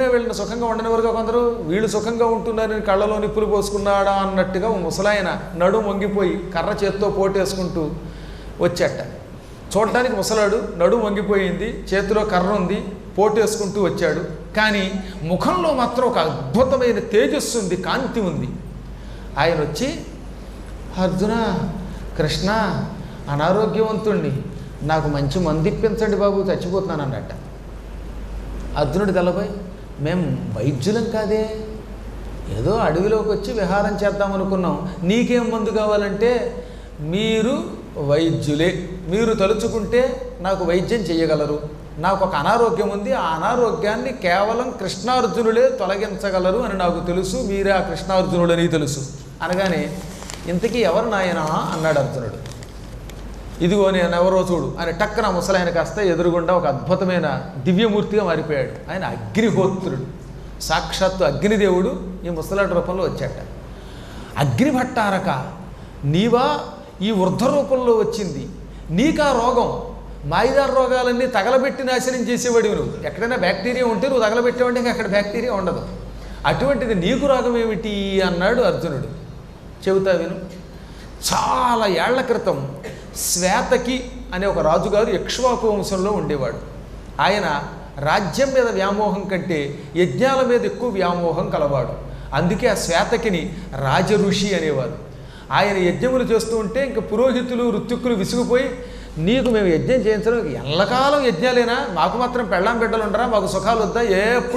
వీళ్ళని సుఖంగా ఉండని వరకు కొందరు వీళ్ళు సుఖంగా ఉంటున్నారని కళ్ళలో నిప్పులు పోసుకున్నాడా అన్నట్టుగా ముసలాయన నడుం వంగిపోయి కర్ర చేత్తో పోటేసుకుంటూ వచ్చాట. చూడటానికి ముసలాడు నడుం వంగిపోయింది చేతిలో కర్ర ఉంది పోటేసుకుంటూ వచ్చాడు. కానీ ముఖంలో మాత్రం ఒక అద్భుతమైన తేజస్సు ఉంది కాంతి ఉంది. ఆయన వచ్చి అర్జున కృష్ణ అనారోగ్యవంతుణ్ణి నాకు మంచి మందిప్పించండి బాబు చచ్చిపోతున్నాను అన్నట్ట అర్జునుడు తలపై మేం వైద్యులం కాదే. ఏదో అడవిలోకి వచ్చి విహారం చేద్దాం అనుకున్నాం. నీకేం మందు కావాలంటే మీరు వైద్యులే. మీరు తలుచుకుంటే నాకు వైద్యం చేయగలరు నాకు ఒక అనారోగ్యం ఉంది. ఆ అనారోగ్యాన్ని కేవలం కృష్ణార్జునులే తొలగించగలరు అని నాకు తెలుసు. మీరే ఆ కృష్ణార్జునుడని తెలుసు. అనగానే ఇంతకీ ఎవరు నాయనా? అన్నాడు అర్జునుడు. ఇదిగో నేను ఎవరో చూడు అని టక్కన ముసలాయన కాస్త ఎదురుగుండా ఒక అద్భుతమైన దివ్యమూర్తిగా మారిపోయాడు. ఆయన అగ్నిహోత్రుడు. సాక్షాత్తు అగ్నిదేవుడు ఈ ముసలాడి రూపంలో వచ్చాట. అగ్నిభట్టారక నీవా ఈ వృద్ధ రూపంలో వచ్చింది. నీకా రోగం మాయిదార రోగాలన్నీ తగలబెట్టి నాశనం చేసేవాడివి నువ్వు. ఎక్కడైనా బ్యాక్టీరియా ఉంటే నువ్వు తగలబెట్టేవాడి ఇంకా అక్కడ బ్యాక్టీరియా ఉండదు. అటువంటిది నీకు రోగం ఏమిటి? అన్నాడు అర్జునుడు. చెబుతా విను. చాలా ఏళ్ళ క్రితం శ్వేతకి అనే ఒక రాజుగారు యక్ష్వాకు వంశంలో ఉండేవాడు. ఆయన రాజ్యం మీద వ్యామోహం కంటే యజ్ఞాల మీద ఎక్కువ వ్యామోహం కలవాడు. అందుకే ఆ శ్వేతకిని రాజఋషి అనేవారు ఆయన యజ్ఞములు చేస్తూ ఉంటే ఇంక పురోహితులు ఋత్విక్కులు విసిగిపోయి నీకు మేము యజ్ఞం చేయించడం ఎల్లకాలం యజ్ఞాలేనా? మాకు మాత్రం పెళ్ళాం బిడ్డలు ఉండరా? మాకు సుఖాలు వద్దా? ఎప్పుడు